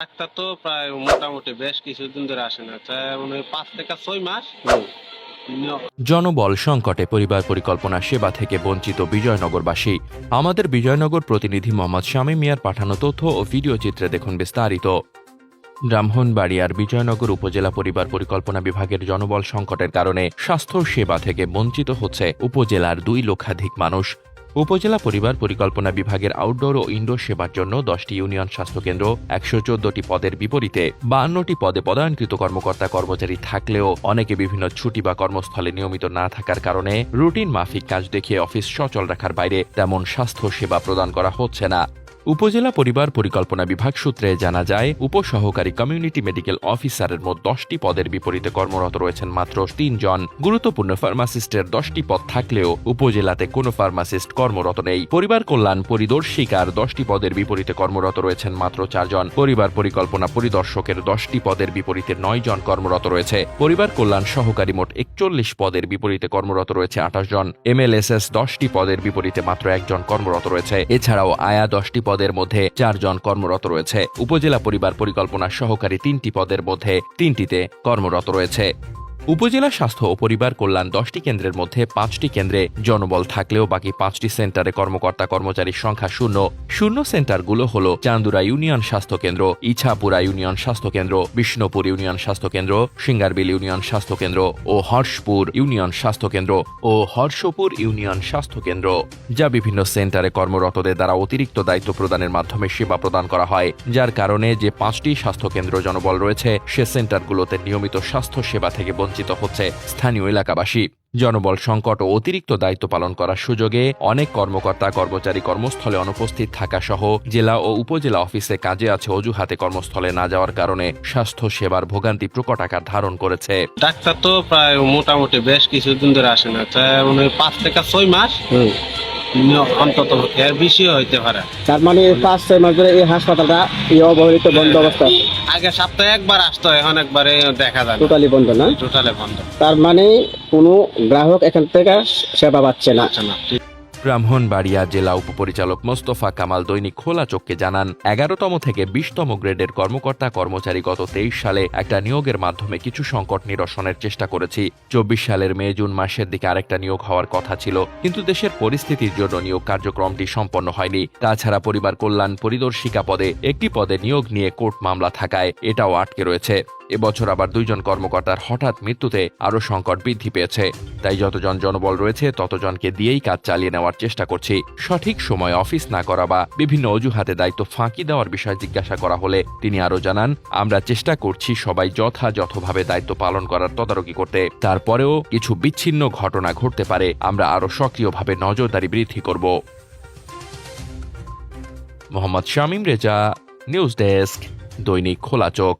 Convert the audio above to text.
Doctor তো প্রায় মোটামুটি বেশ কিছুদিন ধরে আসে না। তা মানে পাঁচ থেকে ছয় মাস। জনবল সংকটে পরিবার পরিকল্পনা সেবা থেকে বঞ্চিত বিজয়নগরবাসী। আমাদের বিজয়নগর প্রতিনিধি মোহাম্মদ শামীম মিয়ার পাঠানো তথ্য ও ভিডিও চিত্রে দেখুন বিস্তারিত। ব্রাহ্মণবাড়িয়ার বিজয়নগর উপজেলা পরিবার পরিকল্পনা বিভাগের জনবল সংকটের কারণে স্বাস্থ্য সেবা থেকে বঞ্চিত হচ্ছে উপজেলার দুই লক্ষাধিক মানুষ। উপজেলা পরিবার পরিকল্পনা বিভাগের আউটডোর ও ইনডোর সেবার জন্য দশটি ইউনিয়ন স্বাস্থ্যকেন্দ্র, একশো চোদ্দটি পদের বিপরীতে বাহান্নটি পদে পদায়নকৃত কর্মকর্তা কর্মচারী থাকলেও অনেকে বিভিন্ন ছুটি বা কর্মস্থলে নিয়মিত না থাকার কারণে রুটিন মাফিক কাজ দেখিয়ে অফিস সচল রাখার বাইরে তেমন স্বাস্থ্য সেবা প্রদান করা হচ্ছে না। উপজেলা পরিবার পরিকল্পনা বিভাগ সূত্রে জানা যায়, উপসহকারী কমিউনিটি মেডিকেল অফিসারের মোট দশটি পদের বিপরীতে কর্মরত রয়েছেন মাত্র তিনজন গুরুত্বপূর্ণ ফার্মাসিস্টের দশটি পদ থাকলেও উপজেলাতে কোনো ফার্মাসিস্ট কর্মরত নেই। পরিবার কল্যাণ পরিদর্শিকার দশটি পদের বিপরীতে কর্মরত রয়েছেন মাত্র চারজন পরিবার পরিকল্পনা পরিদর্শকের দশটি পদের বিপরীতে নয় জন কর্মরত রয়েছে। পরিবার কল্যাণ সহকারী মোট একচল্লিশ পদের বিপরীতে কর্মরত রয়েছে আঠাশ জন। এমএলএসএস দশটি পদের বিপরীতে মাত্র একজন কর্মরত রয়েছে। এছাড়াও আয়া দশটি পদের মধ্যে চারজন কর্মরত রয়েছে। উপজেলা পরিবার পরিকল্পনা সহকারী তিনটি পদের মধ্যে তিনটিতে কর্মরত রয়েছে। উপজেলা স্বাস্থ্য ও পরিবার কল্যাণ দশটি কেন্দ্রের মধ্যে পাঁচটি কেন্দ্রে জনবল থাকলেও বাকি পাঁচটি সেন্টারে কর্মকর্তা কর্মচারীর সংখ্যা শূন্য। শূন্য সেন্টারগুলো হল চান্দুরা ইউনিয়ন স্বাস্থ্য কেন্দ্র, ইছাপুরা ইউনিয়ন স্বাস্থ্য কেন্দ্র, বিষ্ণুপুর ইউনিয়ন স্বাস্থ্য কেন্দ্র, সিঙ্গারবিল ইউনিয়ন স্বাস্থ্য কেন্দ্র ও হর্ষপুর ইউনিয়ন স্বাস্থ্য কেন্দ্র ও হর্ষপুর ইউনিয়ন স্বাস্থ্য কেন্দ্র। যা বিভিন্ন সেন্টারে কর্মরতদের দ্বারা অতিরিক্ত দায়িত্ব প্রদানের মাধ্যমে সেবা প্রদান করা হয়, যার কারণে যে পাঁচটি স্বাস্থ্য কেন্দ্র জনবল রয়েছে, সে সেন্টারগুলোতে নিয়মিত স্বাস্থ্য সেবা থেকে হচ্ছে স্থানীয় এলাকাবাসী। জনবল সংকট ও অতিরিক্ত দায়িত্ব পালন করার সুযোগে অনেক কর্মকর্তা কর্মচারী কর্মস্থলে অনুপস্থিত থাকা সহ জেলা ও উপজেলা অফিসে কাজে আছে অজুহাতে কর্মস্থলে না যাওয়ার কারণে স্বাস্থ্য সেবার ভোগান্তি প্রকট আকার ধারণ করেছে। ডাক্তার তো প্রায় মোটামুটি বেশ কিছুদিন ধরে আসে না। পাঁচ থেকে ছয় মাস অন্তত এর বেশি হইতে পারে। তার মানে পাঁচ ছয় মাস ধরে এই হাসপাতালটা এই অবহেলিত বন্ধ অবস্থা আগে সপ্তাহে একবার আসতো এখন একবারে দেখা যায় টোটালি বন্ধ না? টোটালে বন্ধ। তার মানে কোনো গ্রাহক এখান থেকে সেবা পাচ্ছে না। আচ্ছা না। ব্রাহ্মণবাড়িয়া জেলা উপপরিচালক মোস্তফা কামাল দৈনিক খোলা চোখকে জানান, এগারোতম থেকে বিশতম গ্রেডের কর্মকর্তা কর্মচারী গত তেইশ সালে একটা নিয়োগের মাধ্যমে কিছু সংকট নিরসনের চেষ্টা করেছি। চব্বিশ সালের মে জুন মাসের দিকে আরেকটা নিয়োগ হওয়ার কথা ছিল, কিন্তু দেশের পরিস্থিতির জন্য নিয়োগ কার্যক্রমটি সম্পন্ন হয়নি। তাছাড়া পরিবার কল্যাণ পরিদর্শিকা পদে একটি পদে নিয়োগ নিয়ে কোর্ট মামলা থাকায় এটাও আটকে রয়েছে। এবছর আবার দুইজন কর্মকর্তার হঠাৎ মৃত্যুতে আরও সংকট বৃদ্ধি পেয়েছে। তাই যতজন জনবল রয়েছে, ততজনকে দিয়েই কাজ চালিয়ে নেওয়ার চেষ্টা করছি। সঠিক সময় অফিস না করা বা বিভিন্ন অজুহাতে দায়িত্ব ফাঁকি দেওয়ার বিষয়ে জিজ্ঞাসা করা হলে তিনি আরও জানান, আমরা চেষ্টা করছি সবাই যথাযথভাবে দায়িত্ব পালন করার তদারকি করতে। তারপরেও কিছু বিচ্ছিন্ন ঘটনা ঘটতে পারে, আমরা আরও সক্রিয়ভাবে নজরদারি বৃদ্ধি করব। Mohammad Shamim Reza, news desk, Dainik Khola Chokh.